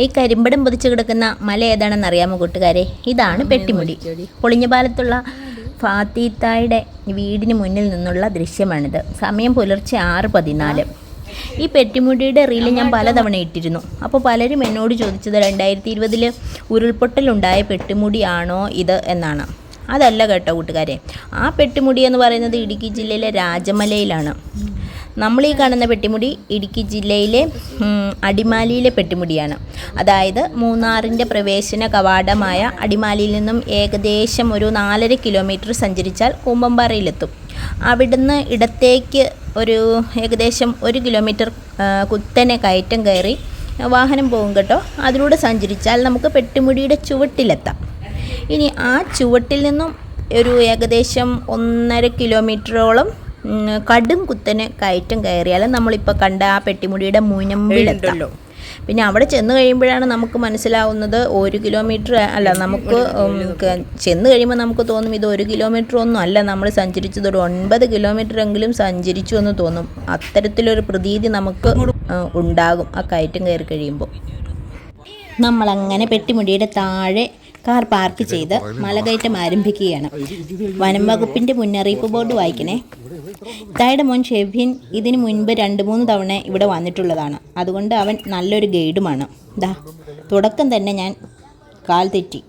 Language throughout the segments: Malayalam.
ഈ കരിമ്പടം പൊതിച്ച് കിടക്കുന്ന മല ഏതാണെന്ന് അറിയാമോ കൂട്ടുകാരെ? ഇതാണ് പെട്ടിമുടി. പൊളിഞ്ഞപാലത്തുള്ള ഫാത്തിത്തായുടെ വീടിന് മുന്നിൽ നിന്നുള്ള ദൃശ്യമാണിത്. സമയം പുലർച്ചെ ആറ് പതിനാല്. ഈ പെട്ടിമുടിയുടെ റീൽ ഞാൻ പലതവണ ഇട്ടിരുന്നു. അപ്പോൾ പലരും എന്നോട് ചോദിച്ചത് രണ്ടായിരത്തി ഇരുപതിൽ ഉരുൾപൊട്ടലുണ്ടായ പെട്ടിമുടിയാണോ ഇത്? എന്നാണ്. അതല്ല കേട്ടോ കൂട്ടുകാരെ. ആ പെട്ടിമുടി എന്ന് പറയുന്നത് ഇടുക്കി ജില്ലയിലെ രാജമലയിലാണ്. നമ്മൾ ഈ കാണുന്ന പെട്ടിമുടി ഇടുക്കി ജില്ലയിലെ അടിമാലിയിലെ പെട്ടിമുടിയാണ്. അതായത് മൂന്നാറിന്റെ പ്രവേശന കവാടമായ അടിമാലിയിൽ നിന്നും ഏകദേശം ഒരു നാലര കിലോമീറ്റർ സഞ്ചരിച്ചാൽ കൂമ്പമ്പാറയിലെത്തും അവിടുന്ന് ഇടത്തേക്ക് ഒരു ഏകദേശം ഒരു കിലോമീറ്റർ കുത്തനെ കയറ്റം കയറി വാഹനം പോകും കേട്ടോ. അതിലൂടെ സഞ്ചരിച്ചാൽ നമുക്ക് പെട്ടിമുടിയുടെ ചുവട്ടിലെത്താം. ഇനി ആ ചുവട്ടിൽ നിന്നും ഒരു ഏകദേശം ഒന്നര കിലോമീറ്ററോളം കടും കുത്തനെ കയറ്റം കയറിയാൽ നമ്മളിപ്പോൾ കണ്ട ആ പെട്ടിമുടിയുടെ മുനമ്പിലെത്താം പിന്നെ അവിടെ ചെന്ന് കഴിയുമ്പോഴാണ് നമുക്ക് മനസ്സിലാവുന്നത് ഒരു കിലോമീറ്റർ അല്ല നമുക്ക് ചെന്ന് കഴിയുമ്പോൾ നമുക്ക് തോന്നും ഇത് ഒരു കിലോമീറ്റർ ഒന്നും അല്ല. നമ്മൾ സഞ്ചരിച്ചത് ഒരു ഒൻപത് കിലോമീറ്റർ എങ്കിലും സഞ്ചരിച്ചു എന്ന് തോന്നും. അത്തരത്തിലൊരു പ്രതീതി നമുക്ക് ഉണ്ടാകും ആ കയറ്റം കയറി കഴിയുമ്പോൾ നമ്മളങ്ങനെ പെട്ടിമുടിയുടെ താഴെ കാർ പാർക്ക് ചെയ്ത് മലകയറ്റം ആരംഭിക്കുകയാണ്. വനം വകുപ്പിന്റെ മുന്നറിയിപ്പ് ബോർഡ് വായിക്കണേ. തായുടെ മോൻ ഷെഫിൻ ഇതിനു മുൻപ് രണ്ട് മൂന്ന് തവണ ഇവിടെ വന്നിട്ടുള്ളതാണ്. അതുകൊണ്ട് അവൻ നല്ലൊരു ഗൈഡുമാണ്. ദാ തുടക്കം തന്നെ ഞാൻ കാൽ തെറ്റി.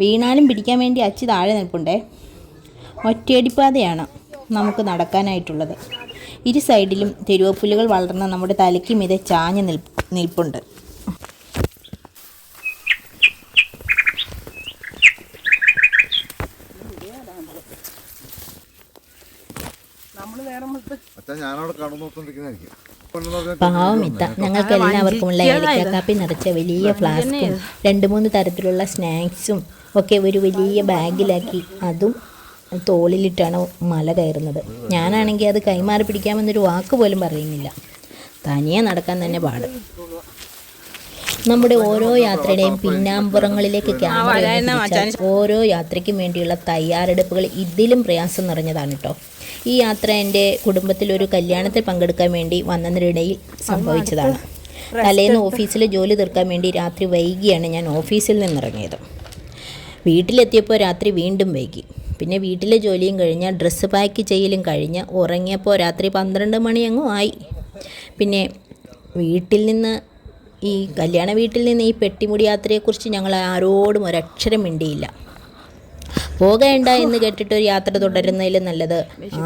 വീണാലും പിടിക്കാൻ വേണ്ടി അച്ചി താഴെ നിൽപ്പുണ്ടേ. ഒറ്റയടിപ്പാതയാണ് നമുക്ക് നടക്കാനായിട്ടുള്ളത്. ഇരു സൈഡിലും തെരുവപ്പുല്ലുകൾ വളർന്ന നമ്മുടെ തലയ്ക്ക് മീതെ ചാഞ്ഞ് നിൽ നിൽപ്പുണ്ട്. അച്ഛാ ഞാനവിടെ കടന്നു നോക്കിക്കൊണ്ടിരിക്കുന്നതായിരിക്കും. പാവം ഇത്ത ഞങ്ങൾക്ക് എല്ലാവർക്കുമുള്ള ഏലക്ക കാപ്പി നിറച്ച വലിയ ഫ്ലാസ്കും രണ്ട് മൂന്ന് തരത്തിലുള്ള സ്നാക്സും ഒക്കെ ഒരു വലിയ ബാഗിലാക്കി അതും തോളിലിട്ടാണ് മല കയറുന്നത്. ഞാനാണെങ്കിൽ അത് കൈമാറി പിടിക്കാമെന്നൊരു വാക്ക് പോലും പറയുന്നില്ല. തനിയെ നടക്കാൻ തന്നെ പാട്. നമ്മുടെ ഓരോ യാത്രയുടെയും പിന്നാമ്പുറങ്ങളിലേക്ക് ക്യാമറ ഓരോ യാത്രയ്ക്കും വേണ്ടിയുള്ള തയ്യാറെടുപ്പുകൾ ഇതിലും പ്രയാസം നിറഞ്ഞതാണ് കേട്ടോ ഈ യാത്ര എന്റെ കുടുംബത്തിൽ ഒരു കല്യാണത്തിൽ പങ്കെടുക്കാൻ വേണ്ടി വന്നതിനിടയിൽ സംഭവിച്ചതാണ്. തലേന്ന് ഓഫീസിൽ ജോലി തീർക്കാൻ വേണ്ടി രാത്രി വൈകിയാണ് ഞാൻ ഓഫീസിൽ നിന്നിറങ്ങിയത്. വീട്ടിലെത്തിയപ്പോൾ രാത്രി വീണ്ടും വൈകി. പിന്നെ വീട്ടിലെ ജോലിയും കഴിഞ്ഞ് ഡ്രസ്സ് പാക്ക് ചെയ്യലും കഴിഞ്ഞ് ഉറങ്ങിയപ്പോൾ രാത്രി പന്ത്രണ്ട് മണിയങ്ങും ആയി. പിന്നെ വീട്ടിൽ നിന്ന് ഈ കല്യാണ വീട്ടിൽ നിന്ന് ഈ പെട്ടിമുടി യാത്രയെക്കുറിച്ച് ഞങ്ങൾ ആരോടും ഒരക്ഷരം മിണ്ടിയില്ല. പോകേണ്ട എന്ന് കേട്ടിട്ട് ഒരു യാത്ര തുടരുന്നതിൽ നല്ലത്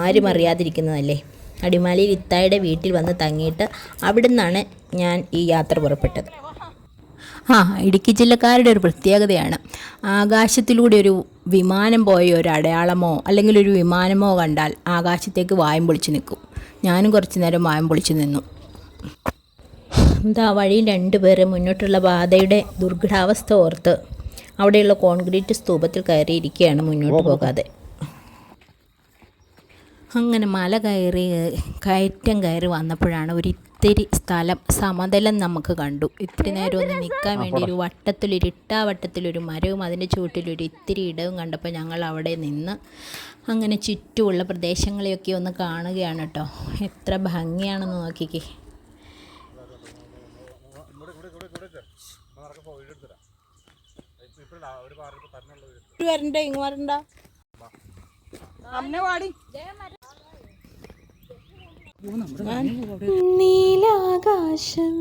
ആരും അറിയാതിരിക്കുന്നതല്ലേ? അടിമാലി ഇത്തായുടെ വീട്ടിൽ വന്ന് തങ്ങിയിട്ട് അവിടുന്നാണ് ഞാൻ ഈ യാത്ര പുറപ്പെട്ടത്. ആ ഇടുക്കി ജില്ലക്കാരുടെ ഒരു പ്രത്യേകതയാണ്. ആകാശത്തിലൂടെ ഒരു വിമാനം പോയ ഒരു അടയാളമോ അല്ലെങ്കിൽ ഒരു വിമാനമോ കണ്ടാൽ ആകാശത്തേക്ക് വായം പൊളിച്ച് നിൽക്കും. ഞാനും കുറച്ച് നേരം വായം പൊളിച്ച് നിന്നു. എന്താ വഴിയിൽ രണ്ടുപേരും മുന്നോട്ടുള്ള പാതയുടെ ദുർഘടാവസ്ഥ ഓർത്ത് അവിടെയുള്ള കോൺക്രീറ്റ് സ്തൂപത്തിൽ കയറിയിരിക്കുകയാണ് മുന്നോട്ട് പോകാതെ. അങ്ങനെ മല കയറി കയറ്റം കയറി വന്നപ്പോഴാണ് ഒരു ഇത്തിരി സ്ഥലം സമതലം നമുക്ക് കണ്ടു. ഇത്തിരി നേരം ഒന്ന് നിൽക്കാൻ വേണ്ടി ഒരു വട്ടത്തിലൊരു ഇട്ടാവട്ടത്തിലൊരു മരവും അതിന്റെ ചുവട്ടിലൊരു ഇത്തിരി ഇടവും കണ്ടപ്പോൾ ഞങ്ങൾ അവിടെ നിന്ന് അങ്ങനെ ചുറ്റുമുള്ള പ്രദേശങ്ങളെയൊക്കെ ഒന്ന് കാണുകയാണ് കേട്ടോ. എത്ര ഭംഗിയാണെന്ന് നോക്കിക്കേ. വരണ്ട ഇങ്ങ് വരണ്ട? നീലാകാശം.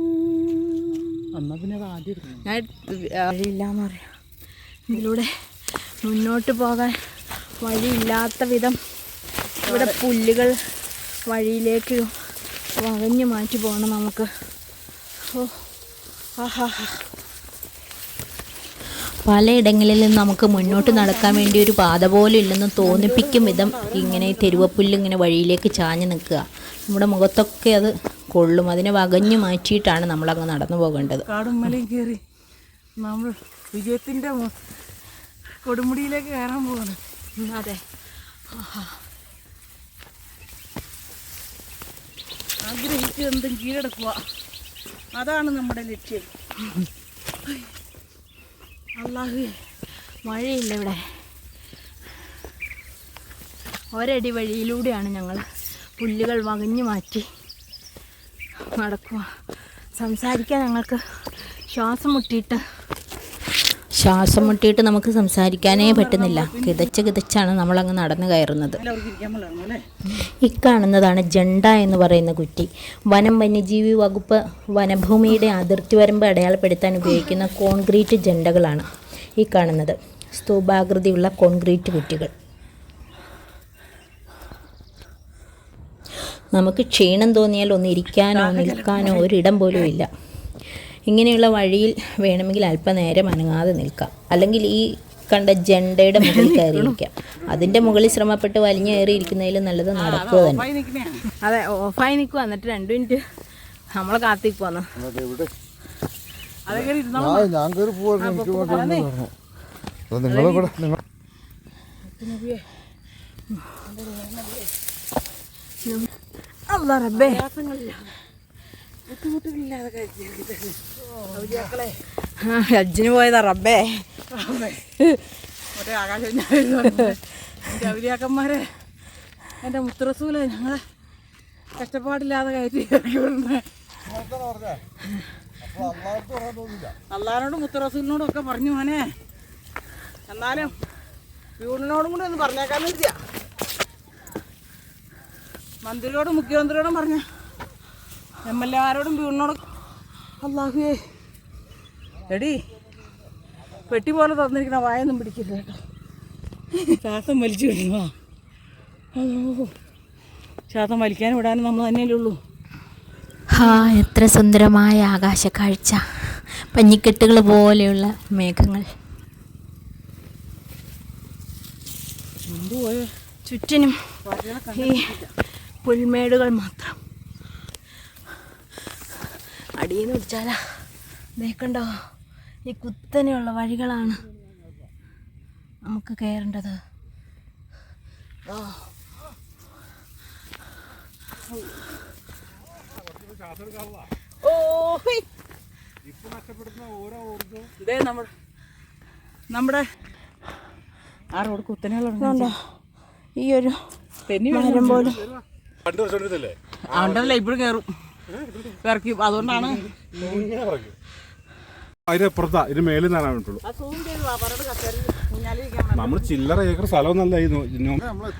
ഞാൻ വഴിയില്ലാന്ന് പറയാം. ഇതിലൂടെ മുന്നോട്ട് പോകാൻ വഴിയില്ലാത്ത വിധം ഇവിടെ പുല്ലുകൾ വഴിയിലേക്ക് വകഞ്ഞു മാറ്റി പോകണം നമുക്ക്. ഓ ആഹാ. പലയിടങ്ങളിൽ നിന്ന് നമുക്ക് മുന്നോട്ട് നടക്കാൻ വേണ്ടി ഒരു പാത പോലും ഇല്ലെന്ന് തോന്നിപ്പിക്കും വിധം ഇങ്ങനെ തെരുവപ്പുല്ല് ഇങ്ങനെ വഴിയിലേക്ക് ചാഞ്ഞ് നിൽക്കുക. നമ്മുടെ മുഖത്തൊക്കെ അത് കൊള്ളും. അതിനെ വകഞ്ഞു മാറ്റിയിട്ടാണ് നമ്മളങ്ങ് നടന്നു പോകേണ്ടത്. കാടും മലയും കയറി നമ്മൾ വിജയത്തിന്റെ കൊടുമുടിയിലേക്ക് കയറാൻ പോകണം അതെ. ആഗ്രഹിച്ച് എന്തും കീഴടക്കുക. അതാണ് നമ്മുടെ ലക്ഷ്യം. അള്ളാഹു മഴയില്ല ഇവിടെ. ഒരടി വഴിയിലൂടെയാണ് ഞങ്ങൾ പുല്ലുകൾ വകഞ്ഞു മാറ്റി നടക്കുക. സംസാരിക്കാൻ ഞങ്ങൾക്ക് ശ്വാസം മുട്ടിയിട്ട് ശ്വാസം മുട്ടിയിട്ട് നമുക്ക് സംസാരിക്കാനേ പറ്റുന്നില്ല. കിതച്ച് കിതച്ചാണ് നമ്മളങ്ങ് നടന്നു കയറുന്നത്. ഇക്കാണുന്നതാണ് ജണ്ട എന്ന് പറയുന്ന കുറ്റി. വനം വന്യജീവി വകുപ്പ് വനഭൂമിയുടെ അതിർത്തി വരമ്പ് അടയാളപ്പെടുത്താൻ ഉപയോഗിക്കുന്ന കോൺക്രീറ്റ് ജണ്ടകളാണ് ഈ കാണുന്നത്. സ്തൂപാകൃതിയുള്ള കോൺക്രീറ്റ് കുറ്റികൾ. നമുക്ക് ക്ഷീണം തോന്നിയാൽ ഒന്ന് ഇരിക്കാനോ നിൽക്കാനോ ഒരിടം പോലും ഇല്ല. ഇങ്ങനെയുള്ള വഴിയിൽ വേണമെങ്കിൽ അല്പനേരം അനങ്ങാതെ നിൽക്കാം. അല്ലെങ്കിൽ ഈ കണ്ട ജണ്ടയുടെ മുകളിൽ കയറിയിരിക്കാം. അതിന്റെ മുകളിൽ ശ്രമപ്പെട്ട് വലിഞ്ഞു കയറിയിരിക്കുന്നതിൽ നല്ലത് നടക്കുക തന്നെ. അതെ ഓഫായി നിൽക്കുക. എന്നിട്ട് രണ്ട് മിനിറ്റ് നമ്മളെ കാത്തിക്കുവാന്ന് അല്ല റബ്ബേ. ഹജ്ജിന് പോയതാ റബ്ബേ. മറ്റേ എന്റെ മുത്തറസൂല അവലിയാക്കന്മാരെ എന്റെ മുത്തറസൂൽ ഞങ്ങളെ കഷ്ടപ്പാടില്ലാതെ കയറ്റി. അള്ളാഹിനോടും മുത്തറസൂലിനോടും ഒക്കെ പറഞ്ഞു മോനെ. എന്നാലും പ്യൂണിനോടും കൂടി ഒന്ന് പറഞ്ഞേക്കാൻ വേണ്ടിയാ മന്ത്രിയോടും മുഖ്യമന്ത്രിയോടും പറഞ്ഞ എം എൽ എമാരോടും അള്ളാഹുവേ. എടി പെട്ടി പോലെ തന്നിരിക്കണ വായൊന്നും പിടിക്കില്ല കേട്ടോ. ശ്വാസം വലിച്ചു അയ്യോ ശ്വാസം വലിക്കാൻ വിടാനും നമ്മൾ തന്നെയല്ലേ ഉള്ളൂ. ഹാ എത്ര സുന്ദരമായ ആകാശ കാഴ്ച പഞ്ഞിക്കെട്ടുകൾ പോലെയുള്ള മേഘങ്ങൾ. ചുറ്റിനും ഈ പുൽമേടുകൾ മാത്രം. അടിയിൽ നിന്ന് പിടിച്ചാലാ നേക്കണ്ടോ ഈ കുത്തനെയുള്ള വഴികളാണ് നമുക്ക് കയറേണ്ടത്. ഓ നമ്മുടെ ആ റോഡ് കുത്തനെയുള്ള ഈ ഒരു മരം പോലും. അതുകൊണ്ടല്ലേ ഇപ്പോഴും കയറും. ഇറക്കി അതുകൊണ്ടാണ് അതിനപ്പുറത്താ ഇതിന് മേലിൽ നിന്നാണ് നമ്മൾ നമ്മൾ ചില്ലറ ഏക്കർ സ്ഥലം നല്ലായിരുന്നു നോ- നോ-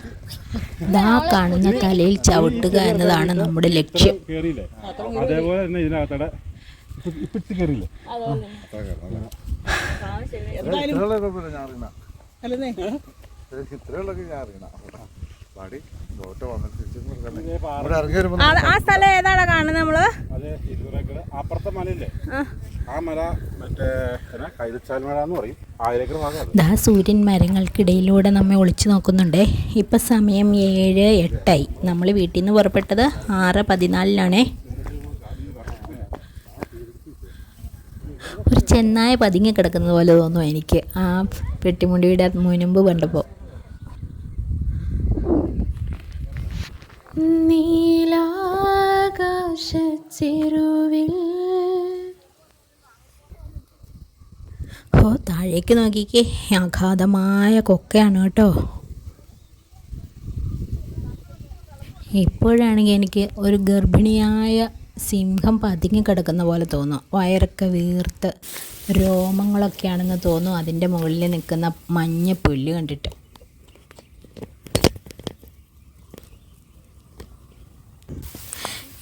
ദാ കാണുന്ന തലയിൽ ചവിട്ടുക എന്നതാണ് നമ്മുടെ ലക്ഷ്യം. കേറിയില്ലേ? അതേപോലെ തന്നെ ഇതിനകത്തടെ ഇപ്പൊ ഇപ്പൊ ഇട്ട് കയറിയില്ലേ ഇത്രയുള്ളൊക്കെ ഞാൻ അറിയണ. അല്ലേ ഞാൻ അറിയണ. പാടി തോറ്റ വന്നിട്ട് ഇവിടെ ഇറങ്ങി വരുമ്പോൾ ആ സ്ഥലം ഏതാണ് കാണുന്നത് നമ്മൾ? അതെ ഏക്കർ അപ്പുറത്തെ മലയില്ലേ? ആ. മല മറ്റേ കൈതച്ചാൽ മല എന്ന് പറയും. ദാ സൂര്യൻ മരങ്ങൾക്കിടയിലൂടെ നമ്മെ ഒളിച്ചു നോക്കുന്നുണ്ടേ. ഇപ്പം സമയം ഏഴ് എട്ടായി. നമ്മൾ വീട്ടിൽ നിന്ന് പുറപ്പെട്ടത് ആറ് പതിനാലിനാണേ. ഒരു ചെന്നായ പതിങ്ങി കിടക്കുന്നത് പോലെ തോന്നുന്നു എനിക്ക്. ആ പെട്ടിമുണ്ടിയുടെ മുനുമ്പ് കണ്ടപ്പോൾ നീലാകാശച്ചെരുവിൽ ഓ താഴേക്ക് നോക്കിക്കേ. അഗാധമായ കൊക്കയാണ് കേട്ടോ. ഇപ്പോഴാണെങ്കിൽ എനിക്ക് ഒരു ഗർഭിണിയായ സിംഹം പതുങ്ങി കിടക്കുന്ന പോലെ തോന്നും. വയറൊക്കെ വീർത്ത് രോമങ്ങളൊക്കെയാണെന്ന് തോന്നും. അതിന്റെ മുകളിൽ നിൽക്കുന്ന മഞ്ഞ പുല്ല് കണ്ടിട്ട്.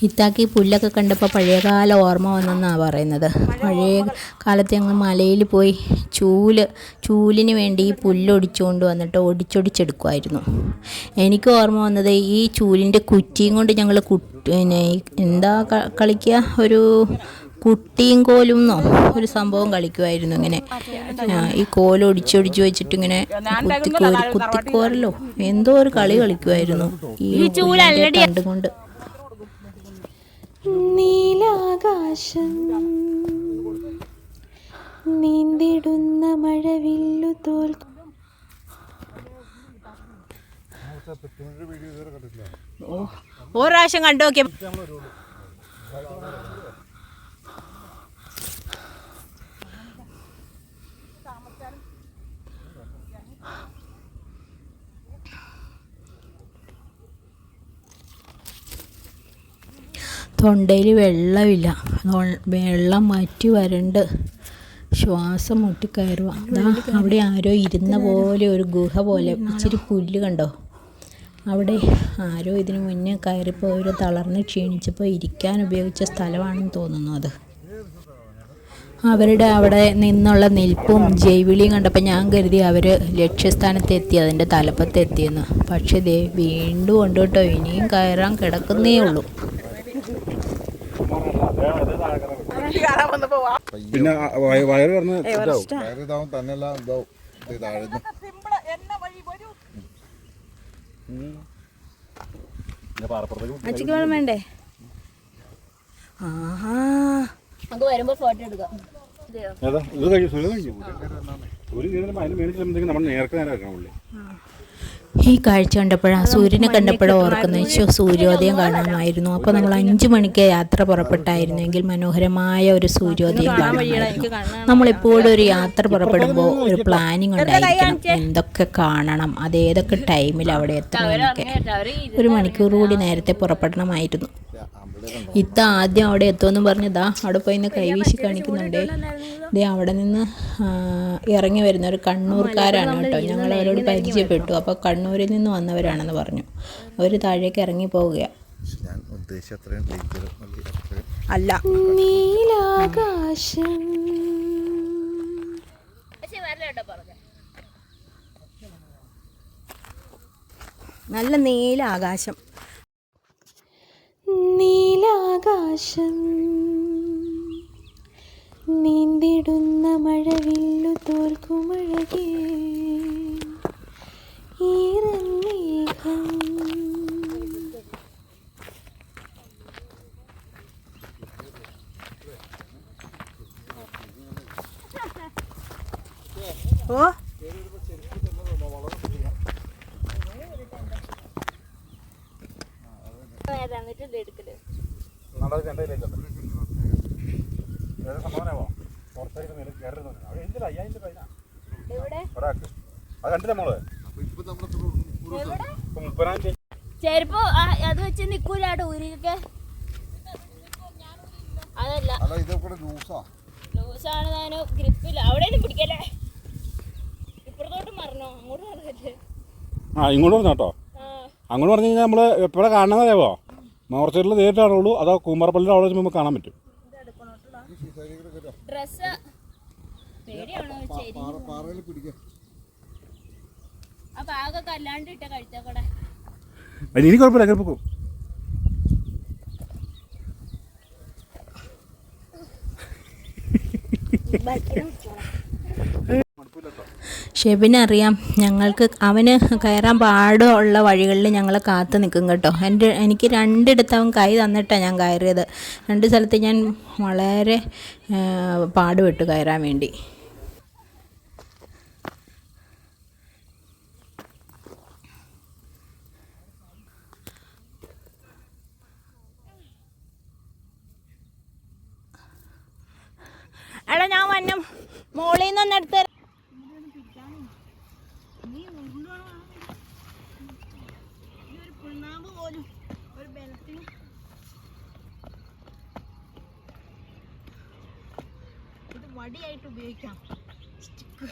ഇത്താക്ക് പുല്ലൊക്കെ കണ്ടപ്പോൾ പഴയകാല ഓർമ്മ വന്നെന്നാണ് പറയുന്നത്. പഴയ കാലത്ത് ഞങ്ങൾ മലയിൽ പോയി ചൂൽ ചൂലിന് വേണ്ടി ഈ പുല്ല് ഒടിച്ചുകൊണ്ട് വന്നിട്ട് ഒടിച്ചൊടിച്ചെടുക്കുമായിരുന്നു എനിക്ക് ഓർമ്മ വന്നത് ഈ ചൂലിന്റെ കുറ്റിയും കൊണ്ട് ഞങ്ങൾ പിന്നെ എന്താ കളിക്കുക ഒരു കുട്ടിയും കോലും എന്നോ? ഒരു സംഭവം കളിക്കുമായിരുന്നു ഇങ്ങനെ. ഈ കോൽ ഒടിച്ചൊടിച്ച് വെച്ചിട്ട് ഇങ്ങനെ കുത്തിക്കോരി കുത്തിക്കോരല്ലോ? എന്തോ ഒരു കളി കളിക്കുമായിരുന്നു ഈ കണ്ടുകൊണ്ട് നീലാകാശം. നീന്തിടുന്ന മഴവില്ലു തോൽക്കും ഒരു പ്രാവശ്യം കണ്ടു നോക്കിയ. തൊണ്ടയിൽ വെള്ളമില്ല. വെള്ളം മാറ്റി വരണ്ട്. ശ്വാസം മുട്ടിക്കയറുക. അതാ അവിടെ ആരോ ഇരുന്ന പോലെ ഒരു ഗുഹ പോലെ. ഇച്ചിരി പുല്ല് കണ്ടോ? അവിടെ ആരോ ഇതിനു മുന്നേ കയറിപ്പോൾ ഒരു തളർന്ന് ക്ഷീണിച്ചപ്പോൾ ഇരിക്കാൻ ഉപയോഗിച്ച സ്ഥലമാണെന്ന് തോന്നുന്നു അത്. അവരുടെ അവിടെ നിന്നുള്ള നിൽപ്പും ജൈവിളിയും കണ്ടപ്പോൾ ഞാൻ കരുതി അവർ ലക്ഷ്യസ്ഥാനത്ത് എത്തി അതിന്റെ തലപ്പത്ത് എത്തിയെന്ന്. പക്ഷേ ദേ വീണ്ടും ഉണ്ട് ഇനിയും കയറാൻ കിടക്കുന്നേ ഉള്ളൂ. പിന്നെ വയറ് പറഞ്ഞ് ഇതാവും. വേറെ ഇതാവും തന്നെയല്ല ഇതാവും. താഴ്ന്നു. വെള്ളം വേണ്ടേ? ആഹാ. നമുക്ക് ഫോട്ടോ എടുക്കാം. ഒരു നേരം അതിന് മേടിച്ചിട്ടുണ്ടെങ്കിൽ നമ്മൾ നേരത്തെ നേരെ ആക്കാൻ പുള്ളി ഈ കാഴ്ച കണ്ടപ്പോഴാണ് സൂര്യനെ കണ്ടപ്പോഴോ ഓർക്കുന്നത്. ശോ, സൂര്യോദയം കാണാമായിരുന്നു അപ്പോൾ നമ്മൾ അഞ്ചു മണിക്ക് യാത്ര പുറപ്പെട്ടായിരുന്നെങ്കിൽ മനോഹരമായ ഒരു സൂര്യോദയം കാണാമായിരുന്നു നമ്മളെപ്പോഴും ഒരു യാത്ര പുറപ്പെടുമ്പോൾ ഒരു പ്ലാനിങ് ഉണ്ടായിരിക്കണം. എന്തൊക്കെ കാണണം? അതേതൊക്കെ ടൈമിൽ അവിടെ എത്തണം ഒരു മണിക്കൂർ കൂടി നേരത്തെ പുറപ്പെടണമായിരുന്നു. ഇത്ത ആദ്യം അവിടെ എത്തുമെന്ന് പറഞ്ഞതാ. ദാ അവിടെ പോയി ഇന്ന് കൈവീശി കാണിക്കുന്നുണ്ട്. ഇതേ അവിടെ നിന്ന് ഇറങ്ങി വരുന്ന ഒരു കണ്ണൂർക്കാരാണ് കേട്ടോ. ഞങ്ങൾ അവരോട് പരിചയപ്പെട്ടു. അപ്പോൾ കണ്ണൂരിൽ നിന്ന് വന്നവരാണെന്ന് പറഞ്ഞു. അവർ താഴേക്ക് ഇറങ്ങി പോവുകയാണ് അല്ല. നീലാകാശം. നല്ല നീല ആകാശം നീലാകാശം. നീന്തിടുന്ന മഴവില്ലു തോൽക്കുമഴകേ. ഈറമേഘം ഓ നടന്നത് ചെണ്ടയിലേക്ക് ഏത് സംഭവമാവോ പുറത്തേക്ക് മേലെ കയറുന്നു അവിടെ എന്തിനാ അയ്യായിരം രൂപ അതിനാ ഒരാൾക്ക് അത് കണ്ടില്ല മോൾ? ഇപ്പൊ നമ്മുടെ ഇപ്പൊ മുപ്പതിനായിരം രൂപ. ചെരുപ്പ് അത് വെച്ച് നിക്കൂലാട്ടോ ഊരിക്കൊക്കെ. അതല്ല. ലൂസാണ് ഗ്രിപ്പില്ല പിടിക്കല്ലേ? ഇപ്പുറത്തോട്ട് മറന്നോ? അങ്ങോട്ട് മറന്നല്ലേ? ആ ഇങ്ങോട്ട് പറഞ്ഞു അങ്ങോട്ട് പറഞ്ഞു കഴിഞ്ഞാൽ നമ്മൾ എപ്പോഴാണ് കാണുന്നതേവോ മോർച്ചറിൽ നേരിട്ടാണുള്ളൂ അതോ കൂമ്പാറപ്പള്ളിയുടെ അവിടെ വെച്ച് നമുക്ക് കാണാൻ പറ്റും. അതിന് ഇനി കുഴപ്പമില്ല അങ്ങനെ പോകും ഷെബിനറിയാം. ഞങ്ങൾക്ക് അവന് കയറാൻ പാടുള്ള വഴികളിൽ ഞങ്ങൾ കാത്തു നിൽക്കും കേട്ടോ. എന്റെ എനിക്ക് രണ്ടിടത്ത് അവൻ കൈ തന്നിട്ടാണ് ഞാൻ കയറിയത്. രണ്ട് സ്ഥലത്ത് ഞാൻ വളരെ പാടുപെട്ടു കയറാൻ വേണ്ടി. എടാ ഞാൻ വന്ന. മോളിൽ നിന്ന് ഒന്ന് വടിയായിട്ട് ഉപയോഗിക്കാം. സ്റ്റിക്ക്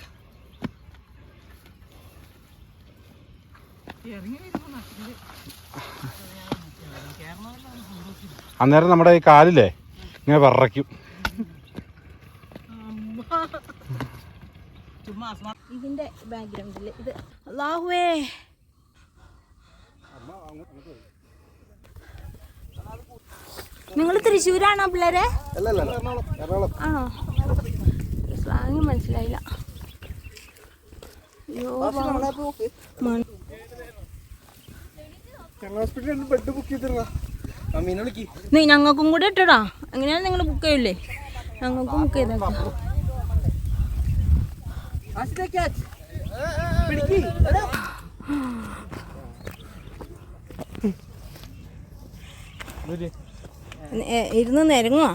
അന്നേരം നമ്മുടെ ഈ കാലില്ലേ? ഇങ്ങനെ വിറയ്ക്കും. ഇതിന്റെ ബാക്ക്ഗ്രൗണ്ടിൽ ബാക്ക്ഗ്രൗണ്ടിൽ ഇത്. അല്ലാഹുവേ. നിങ്ങൾ തൃശ്ശൂരാണോ പിള്ളേരെ? അല്ല അല്ല എറണാകുളം. ആണോ? സ്ലാങ് മനസ്സിലായില്ല. നീ ഞങ്ങൾക്കും കൂടെ ഇട്ടടാ. അങ്ങനെയാണ് നിങ്ങൾ ബുക്ക് ചെയ്യൂലേ? ഞങ്ങൾക്കും ബുക്ക് ചെയ്തേക്കാം. ഏ, ഇരുന്ന് നിരങ്ങോ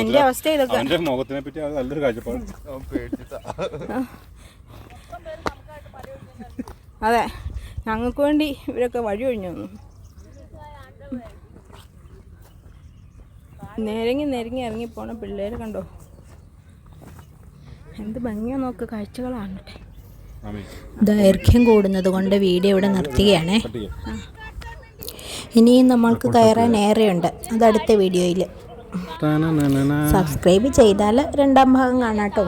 എന്റെ അവസ്ഥ ഇതൊക്കെ അവന്റെ മുഖത്തിനെ പറ്റി നല്ലൊരു കാഴ്ചപ്പാട്. അതെ ഞങ്ങൾക്ക് വേണ്ടി ഇവരൊക്കെ വഴി ഒഴിഞ്ഞു വന്നു. നിരങ്ങി നിരങ്ങി ഇറങ്ങി പോണ പിള്ളേരെ കണ്ടോ? എന്ത് ഭംഗിയാ നോക്ക് കാഴ്ചകളാണ്. ദൈർഘ്യം കൂടുന്നത് കൊണ്ട് വീഡിയോ ഇവിടെ നിർത്തുകയാണേ. ഇനിയും നമ്മൾക്ക് കയറാൻ ഏറെയുണ്ട്. അത് അടുത്ത വീഡിയോയിൽ സബ്സ്ക്രൈബ് ചെയ്താൽ രണ്ടാം ഭാഗം കാണാം കേട്ടോ